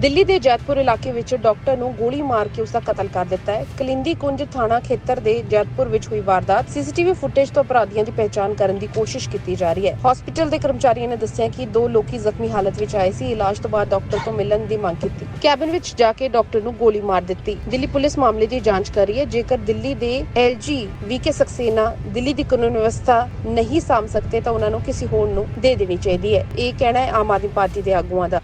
ਦਿੱਲੀ ਦੇ ਜੈਤਪੁਰ ਇਲਾਕੇ ਵਿੱਚ ਡਾਕਟਰ ਨੂੰ ਗੋਲੀ ਮਾਰ ਕੇ ਉਸ ਦਾ ਕਤਲ ਕਰ ਦਿੱਤਾ ਹੈ। ਕਲਿੰਦੀ ਕੁੰਜ ਥਾਣਾ ਖੇਤਰ ਦੇ ਜੈਤਪੁਰ ਵਿੱਚ ਹੋਈ ਵਾਰਦਾਤ ਸੀਸੀਟੀਵੀ ਫੁਟੇਜ ਤੋਂ ਅਪਰਾਧੀਆਂ ਦੀ ਪਹਿਚਾਣ ਕਰਨ ਦੀ ਕੋਸ਼ਿਸ਼ ਕੀਤੀ ਜਾ ਰਹੀ ਹੈ। ਹਸਪੀਟਲ ਦੇ ਕਰਮਚਾਰੀਆਂ ਨੇ ਦੱਸਿਆ ਕਿ ਦੋ ਲੋਕੀ ਜ਼ਖਮੀ ਹਾਲਤ ਵਿੱਚ ਆਏ ਸੀ। ਇਲਾਜ ਤੋਂ ਬਾਅਦ ਡਾਕਟਰ ਤੋਂ ਮਿਲਣ ਦੀ ਮੰਗ ਕੀਤੀ। ਕੈਬਿਨ ਵਿੱਚ ਜਾ ਕੇ ਡਾਕਟਰ ਨੂੰ ਗੋਲੀ ਮਾਰ ਦਿੱਤੀ। ਦਿੱਲੀ ਪੁਲਿਸ ਮਾਮਲੇ ਦੀ ਜਾਂਚ ਕਰ ਰਹੀ ਹੈ। ਜੇਕਰ ਦਿੱਲੀ ਦੇ ਐਲਜੀ ਵੀਕੇ ਸਕਸੇਨਾ ਦਿੱਲੀ ਦੀ ਕਾਨੂੰਨ ਵਿਵਸਥਾ ਨਹੀਂ ਸਾਂਭ ਸਕਦੇ ਤਾਂ ਉਹਨਾਂ ਨੂੰ ਕਿਸੇ ਹੋਰ ਨੂੰ ਦੇ ਦੇਣੀ ਚਾਹੀਦੀ ਹੈ। ਇਹ ਕਹਿਣਾ ਹੈ ਆਮ ਆਦਮੀ ਪਾਰਟੀ ਦੇ ਆਗੂਆਂ ਦਾ।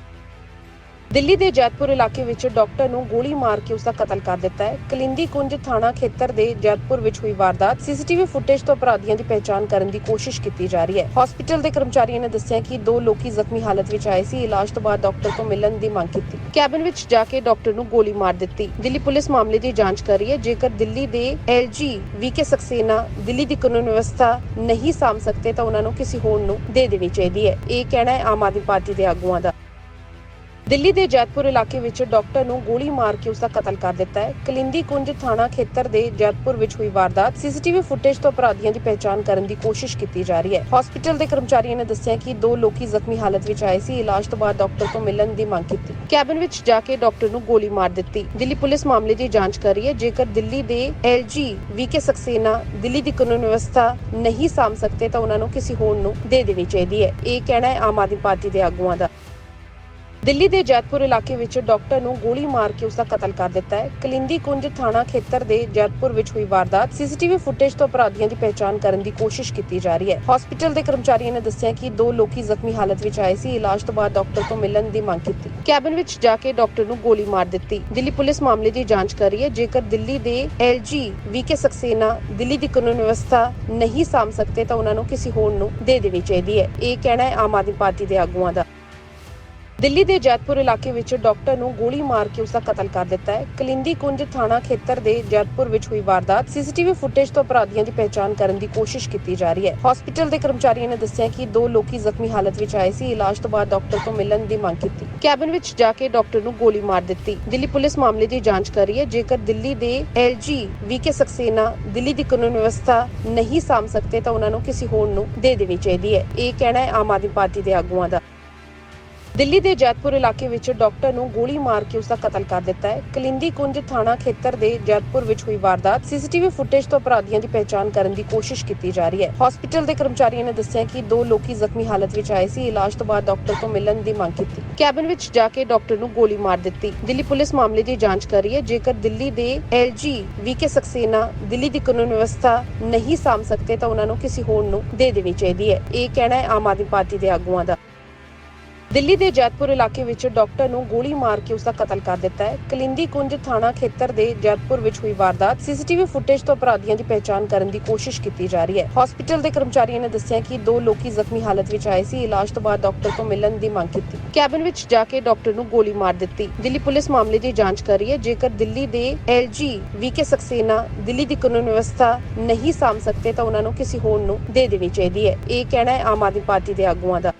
ਦਿੱਲੀ ਦੇ ਜੈਤਪੁਰ ਇਲਾਕੇ ਵਿੱਚ ਡਾਕਟਰ ਨੂੰ ਗੋਲੀ ਮਾਰ ਕੇ ਉਸ ਦਾ ਕਤਲ ਕਰ ਦਿੱਤਾ ਹੈ। ਕਲਿੰਦੀ ਕੁੰਜ ਥਾਣਾ ਖੇਤਰ ਦੇ ਜੈਤਪੁਰ ਵਿੱਚ ਹੋਈ ਵਾਰਦਾਤ। ਸੀਸੀਟੀਵੀ ਫੁਟੇਜ ਤੋਂ ਅਪਰਾਧੀਆਂ ਦੀ ਪਹਿਚਾਣ ਕਰਨ ਦੀ ਕੋਸ਼ਿਸ਼ ਕੀਤੀ ਜਾ ਰਹੀ ਹੈ। ਹਸਪੀਟਲ ਦੇ ਕਰਮਚਾਰੀਆਂ ਨੇ ਦੱਸਿਆ ਕਿ ਦੋ ਲੋਕੀ ਜ਼ਖਮੀ ਹਾਲਤ ਵਿੱਚ ਆਏ ਸੀ। ਇਲਾਜ ਤੋਂ ਬਾਅਦ ਡਾਕਟਰ ਤੋਂ ਮਿਲਣ ਦੀ ਮੰਗ ਕੀਤੀ। ਕੈਬਿਨ ਵਿੱਚ ਜਾ ਕੇ ਡਾਕਟਰ ਨੂੰ ਗੋਲੀ ਮਾਰ ਦਿੱਤੀ। ਦਿੱਲੀ ਪੁਲਿਸ ਮਾਮਲੇ ਦੀ ਜਾਂਚ ਕਰ ਰਹੀ ਹੈ। ਜੇਕਰ ਦਿੱਲੀ ਦੇ ਐਲਜੀ ਵੀਕੇ ਸਕਸੇਨਾ ਦਿੱਲੀ ਦੀ ਕਾਨੂੰਨ ਵਿਵਸਥਾ ਨਹੀਂ ਸਾਂਭ ਸਕਦੇ ਤਾਂ ਉਹਨਾਂ ਨੂੰ ਕਿਸੇ ਹੋਰ ਨੂੰ ਦੇ ਦੇਣੀ ਚਾਹੀਦੀ ਹੈ। ਇਹ ਕਹਿਣਾ ਹੈ ਆਮ ਆਦਮੀ ਪਾਰਟੀ ਦੇ ਆਗੂਆਂ ਦਾ। ਦਿੱਲੀ ਦੇ ਜੈਤਪੁਰ ਇਲਾਕੇ ਵਿੱਚ ਡਾਕਟਰ ਨੂੰ ਗੋਲੀ ਮਾਰ ਕੇ ਉਸ ਦਾ ਕਤਲ ਕਰ ਦਿੱਤਾ ਹੈ। ਕਲਿੰਦੀ ਕੁੰਜ ਥਾਣਾ ਖੇਤਰ ਦੇ ਜੈਤਪੁਰ ਵਿੱਚ ਹੋਈ ਵਾਰਦਾਤ। ਸੀਸੀਟੀਵੀ ਫੁਟੇਜ ਤੋਂ ਅਪਰਾਧੀਆਂ ਦੀ ਪਹਿਚਾਣ ਕਰਨ ਦੀ ਕੋਸ਼ਿਸ਼ ਕੀਤੀ ਜਾ ਰਹੀ ਹੈ। ਹਸਪੀਟਲ ਦੇ ਕਰਮਚਾਰੀਆਂ ਨੇ ਦੱਸਿਆ ਕਿ ਦੋ ਲੋਕੀ ਜ਼ਖਮੀ ਹਾਲਤ ਵਿੱਚ ਆਏ ਸੀ। ਇਲਾਜ ਤੋਂ ਬਾਅਦ ਡਾਕਟਰ ਤੋਂ ਮਿਲਣ ਦੀ ਮੰਗ ਕੀਤੀ। ਕੈਬਿਨ ਵਿੱਚ ਜਾ ਕੇ ਡਾਕਟਰ ਨੂੰ ਗੋਲੀ ਮਾਰ ਦਿੱਤੀ। ਦਿੱਲੀ ਪੁਲਿਸ ਮਾਮਲੇ ਦੀ ਜਾਂਚ ਕਰ ਰਹੀ ਹੈ। ਜੇਕਰ ਦਿੱਲੀ ਦੇ ਐਲਜੀ ਵੀਕੇ ਸਕਸੇਨਾ ਦਿੱਲੀ ਦੀ ਕਾਨੂੰਨ ਵਿਵਸਥਾ ਨਹੀਂ ਸਾਂਭ ਸਕਦੇ ਤਾਂ ਉਹਨਾਂ ਨੂੰ ਕਿਸੇ ਹੋਰ ਨੂੰ ਦੇ ਦੇਣੀ ਚਾਹੀਦੀ ਹੈ। ਇਹ ਕਹਿਣਾ ਹੈ ਆਮ ਆਦਮੀ ਪਾਰਟੀ ਦੇ ਆਗੂਆਂ ਦਾ। ਦਿੱਲੀ ਦੇ ਜੈਤਪੁਰ ਇਲਾਕੇ ਵਿੱਚ ਡਾਕਟਰ ਨੂੰ ਗੋਲੀ ਮਾਰ ਕੇ ਉਸ ਦਾ ਕਤਲ ਕਰ ਦਿੱਤਾ ਹੈ। ਕਲਿੰਦੀ ਕੁੰਜ ਥਾਣਾ ਖੇਤਰ ਦੇ ਜੈਤਪੁਰ ਵਿੱਚ ਹੋਈ ਵਾਰਦਾਤ। ਸੀਸੀਟੀਵੀ ਫੁਟੇਜ ਤੋਂ ਅਪਰਾਧੀਆਂ ਦੀ ਪਹਿਚਾਣ ਕਰਨ ਦੀ ਕੋਸ਼ਿਸ਼ ਕੀਤੀ ਜਾ ਰਹੀ ਹੈ। ਹਸਪੀਟਲ ਦੇ ਕਰਮਚਾਰੀਆਂ ਨੇ ਦੱਸਿਆ ਕਿ ਦੋ ਲੋਕੀ ਜ਼ਖਮੀ ਹਾਲਤ ਵਿੱਚ ਆਏ ਸੀ। ਇਲਾਜ ਤੋਂ ਬਾਅਦ ਡਾਕਟਰ ਤੋਂ ਮਿਲਣ ਦੀ ਮੰਗ ਕੀਤੀ। ਕੈਬਿਨ ਵਿੱਚ ਜਾ ਕੇ ਡਾਕਟਰ ਨੂੰ ਗੋਲੀ ਮਾਰ ਦਿੱਤੀ। ਦਿੱਲੀ ਪੁਲਿਸ ਮਾਮਲੇ ਦੀ ਜਾਂਚ ਕਰ ਰਹੀ ਹੈ। ਜੇਕਰ ਦਿੱਲੀ ਦੇ ਐਲਜੀ ਵੀਕੇ ਸਕਸੇਨਾ ਦਿੱਲੀ ਦੀ ਕਾਨੂੰਨ ਵਿਵਸਥਾ ਨਹੀਂ ਸਾਂਭ ਸਕਦੇ ਤਾਂ ਉਹਨਾਂ ਨੂੰ ਕਿਸੇ ਹੋਰ ਨੂੰ ਦੇ ਦੇਣੀ ਚਾਹੀਦੀ ਹੈ। ਇਹ ਕਹਿਣਾ ਹੈ ਆਮ ਆਦਮੀ ਪਾਰਟੀ ਦੇ ਆਗੂਆਂ ਦਾ। ਦਿੱਲੀ ਦੇ ਜੈਤਪੁਰ ਇਲਾਕੇ ਵਿੱਚ ਡਾਕਟਰ ਨੂੰ ਗੋਲੀ ਮਾਰ ਕੇ ਉਸ ਦਾ ਕਤਲ ਕਰ ਦਿੱਤਾ ਹੈ। ਕਲਿੰਦੀ ਕੁੰਜ ਥਾਣਾ ਖੇਤਰ ਦੇ ਜੈਤਪੁਰ ਵਿੱਚ ਹੋਈ ਵਾਰਦਾਤ। ਸੀਸੀਟੀਵੀ ਫੁਟੇਜ ਤੋਂ ਅਪਰਾਧੀਆਂ ਦੀ ਪਹਿਚਾਣ ਕਰਨ ਦੀ ਕੋਸ਼ਿਸ਼ ਕੀਤੀ ਜਾ ਰਹੀ ਹੈ। ਹਸਪੀਟਲ ਦੇ ਕਰਮਚਾਰੀਆਂ ਨੇ ਦੱਸਿਆ ਕਿ ਦੋ ਲੋਕੀ ਜ਼ਖਮੀ ਹਾਲਤ ਵਿੱਚ ਆਏ ਸੀ। ਇਲਾਜ ਤੋਂ ਬਾਅਦ ਡਾਕਟਰ ਤੋਂ ਮਿਲਣ ਦੀ ਮੰਗ ਕੀਤੀ। ਕੈਬਿਨ ਵਿੱਚ ਜਾ ਕੇ ਡਾਕਟਰ ਨੂੰ ਗੋਲੀ ਮਾਰ ਦਿੱਤੀ। ਦਿੱਲੀ ਪੁਲਿਸ ਮਾਮਲੇ ਦੀ ਜਾਂਚ ਕਰ ਰਹੀ ਹੈ। ਜੇਕਰ ਦਿੱਲੀ ਦੇ ਐਲਜੀ ਵੀਕੇ ਸਕਸੇਨਾ ਦਿੱਲੀ ਦੀ ਕਾਨੂੰਨ ਵਿਵਸਥਾ ਨਹੀਂ ਸਾਂਭ ਸਕਦੇ ਤਾਂ ਉਹਨਾਂ ਨੂੰ ਕਿਸੇ ਹੋਰ ਨੂੰ ਦੇ ਦੇਣੀ ਚਾਹੀਦੀ ਹੈ। ਇਹ ਕਹਿਣਾ ਹੈ ਆਮ ਆਦਮੀ ਪਾਰਟੀ ਦੇ ਆਗੂਆਂ ਦਾ। ਦਿੱਲੀ ਦੇ ਜੈਤਪੁਰ ਇਲਾਕੇ ਵਿੱਚ ਡਾਕਟਰ ਨੂੰ ਗੋਲੀ ਮਾਰ ਕੇ ਉਸ ਦਾ ਕਤਲ ਕਰ ਦਿੱਤਾ ਹੈ। ਕਲਿੰਦੀ ਕੁੰਜ ਥਾਣਾ ਖੇਤਰ ਦੇ ਜੈਤਪੁਰ ਵਿੱਚ ਹੋਈ ਵਾਰਦਾਤ ਸੀਸੀਟੀਵੀ ਫੁਟੇਜ ਤੋਂ ਅਪਰਾਧੀਆਂ ਦੀ ਪਹਿਚਾਣ ਕਰਨ ਦੀ ਕੋਸ਼ਿਸ਼ ਕੀਤੀ ਜਾ ਰਹੀ ਹੈ। ਹਸਪੀਟਲ ਦੇ ਕਰਮਚਾਰੀਆਂ ਨੇ ਦੱਸਿਆ ਕਿ ਦੋ ਲੋਕੀ ਜ਼ਖਮੀ ਹਾਲਤ ਵਿੱਚ ਆਏ ਸੀ। ਇਲਾਜ ਤੋਂ ਬਾਅਦ ਡਾਕਟਰ ਤੋਂ ਮਿਲਣ ਦੀ ਮੰਗ ਕੀਤੀ। ਕੈਬਿਨ ਵਿੱਚ ਜਾ ਕੇ ਡਾਕਟਰ ਨੂੰ ਗੋਲੀ ਮਾਰ ਦਿੱਤੀ। ਦਿੱਲੀ ਪੁਲਿਸ ਮਾਮਲੇ ਦੀ ਜਾਂਚ ਕਰ ਰਹੀ ਹੈ। ਜੇਕਰ ਦਿੱਲੀ ਦੇ ਐਲਜੀ ਵੀਕੇ ਸਕਸੇਨਾ ਦਿੱਲੀ ਦੀ ਕਾਨੂੰਨ ਵਿਵਸਥਾ ਨਹੀਂ ਸਾਂਭ ਸਕਦੇ ਤਾਂ ਉਹਨਾਂ ਨੂੰ ਕਿਸੇ ਹੋਰ ਨੂੰ ਦੇ ਦੇਣੀ ਚਾਹੀਦੀ ਹੈ। ਇਹ ਕਹਿਣਾ ਹੈ ਆਮ ਆਦਮੀ ਪਾਰਟੀ ਦੇ ਆਗੂਆਂ ਦਾ। ਦਿੱਲੀ ਦੇ ਜੈਤਪੁਰ ਇਲਾਕੇ ਵਿੱਚ ਡਾਕਟਰ ਨੂੰ ਗੋਲੀ ਮਾਰ ਕੇ ਉਸ ਦਾ ਕਤਲ ਕਰ ਦਿੱਤਾ ਹੈ। ਕਲਿੰਦੀ ਕੁੰਜ ਥਾਣਾ ਖੇਤਰ ਦੇ ਜੈਤਪੁਰ ਵਿੱਚ ਹੋਈ ਵਾਰਦਾਤ। ਸੀਸੀਟੀਵੀ ਫੁਟੇਜ ਤੋਂ ਅਪਰਾਧੀਆਂ ਦੀ ਪਹਿਚਾਣ ਕਰਨ ਦੀ ਕੋਸ਼ਿਸ਼ ਕੀਤੀ ਜਾ ਰਹੀ ਹੈ। ਹਸਪੀਟਲ ਦੇ ਕਰਮਚਾਰੀਆਂ ਨੇ ਦੱਸਿਆ ਕਿ ਦੋ ਲੋਕੀ ਜ਼ਖਮੀ ਹਾਲਤ ਵਿੱਚ ਆਏ ਸੀ। ਇਲਾਜ ਤੋਂ ਬਾਅਦ ਡਾਕਟਰ ਤੋਂ ਮਿਲਣ ਦੀ ਮੰਗ ਕੀਤੀ। ਕੈਬਿਨ ਵਿੱਚ ਜਾ ਕੇ ਡਾਕਟਰ ਨੂੰ ਗੋਲੀ ਮਾਰ ਦਿੱਤੀ। ਦਿੱਲੀ ਪੁਲਿਸ ਮਾਮਲੇ ਦੀ ਜਾਂਚ ਕਰ ਰਹੀ ਹੈ। ਜੇਕਰ ਦਿੱਲੀ ਦੇ ਐਲਜੀ ਵੀਕੇ ਸਕਸੇਨਾ ਕੇ ਵਿੱਚ ਜਾ ਕੇ ਡਾਕਟਰ ਨੂੰ ਗੋਲੀ ਮਾਰ ਦਿੱਤੀ ਦਿੱਲੀ ਪੁਲਿਸ ਮਾਮਲੇ ਦੀ ਜਾਂਚ ਕਰ ਰਹੀ ਹੈ ਜੇਕਰ ਦਿੱਲੀ ਦੇ ਐਲਜੀ ਵੀਕੇ ਸਕਸੇਨਾ ਦਿੱਲੀ ਦੀ ਕਾਨੂੰਨ ਵਿਵਸਥਾ ਨਹੀਂ ਸਾਂਭ ਸਕਦੇ ਤਾਂ ਉਹਨਾਂ ਨੂੰ ਕਿਸੇ ਹੋਰ ਨੂੰ ਦੇ ਦੇਣੀ ਚਾਹੀਦੀ ਹੈ। ਇਹ ਕਹਿਣਾ ਹੈ ਆਮ ਆਦਮੀ ਪਾਰਟੀ ਦੇ ਆਗੂਆਂ ਦਾ।